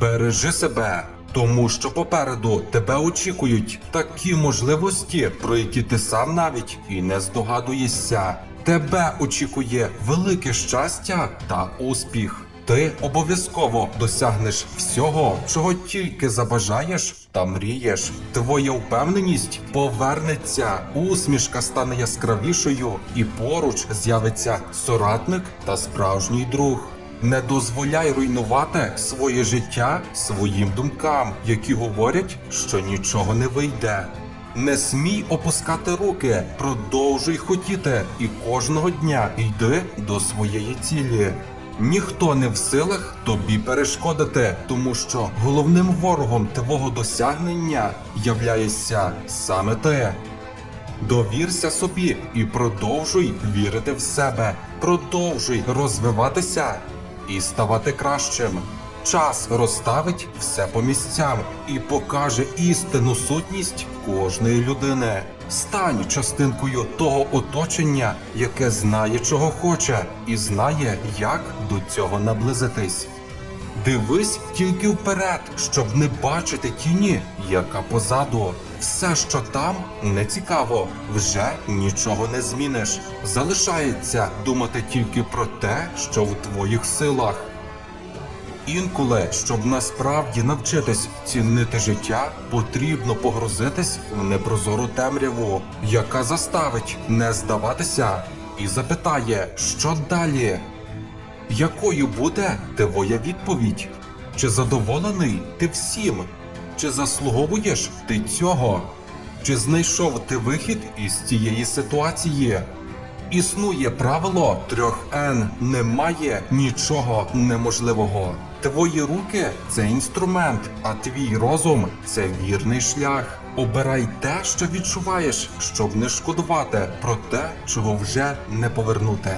Бережи себе, тому що попереду тебе очікують такі можливості, про які ти сам навіть і не здогадуєшся. Тебе очікує велике щастя та успіх. Ти обов'язково досягнеш всього, чого тільки забажаєш та мрієш. Твоя впевненість повернеться, усмішка стане яскравішою, і поруч з'явиться соратник та справжній друг. Не дозволяй руйнувати своє життя своїм думкам, які говорять, що нічого не вийде. Не смій опускати руки, продовжуй хотіти, і кожного дня йди до своєї цілі. Ніхто не в силах тобі перешкодити, тому що головним ворогом твого досягнення являєшся саме ти. Довірся собі і продовжуй вірити в себе, продовжуй розвиватися і ставати кращим. Час розставить все по місцям і покаже істинну сутність кожної людини. Стань частинкою того оточення, яке знає, чого хоче, і знає, як до цього наблизитись. Дивись тільки вперед, щоб не бачити тіні, яка позаду. Все, що там, не цікаво, вже нічого не зміниш. Залишається думати тільки про те, що в твоїх силах. Інколи, щоб насправді навчитись цінити життя, потрібно погрузитись в непрозору темряву, яка заставить не здаватися і запитає, що далі. Якою буде твоя відповідь? Чи задоволений ти всім? Чи заслуговуєш ти цього? Чи знайшов ти вихід із цієї ситуації? Існує правило трьох Н. Немає нічого неможливого. Твої руки це інструмент, а твій розум це вірний шлях. Обирай те, що відчуваєш, щоб не шкодувати про те, чого вже не повернути.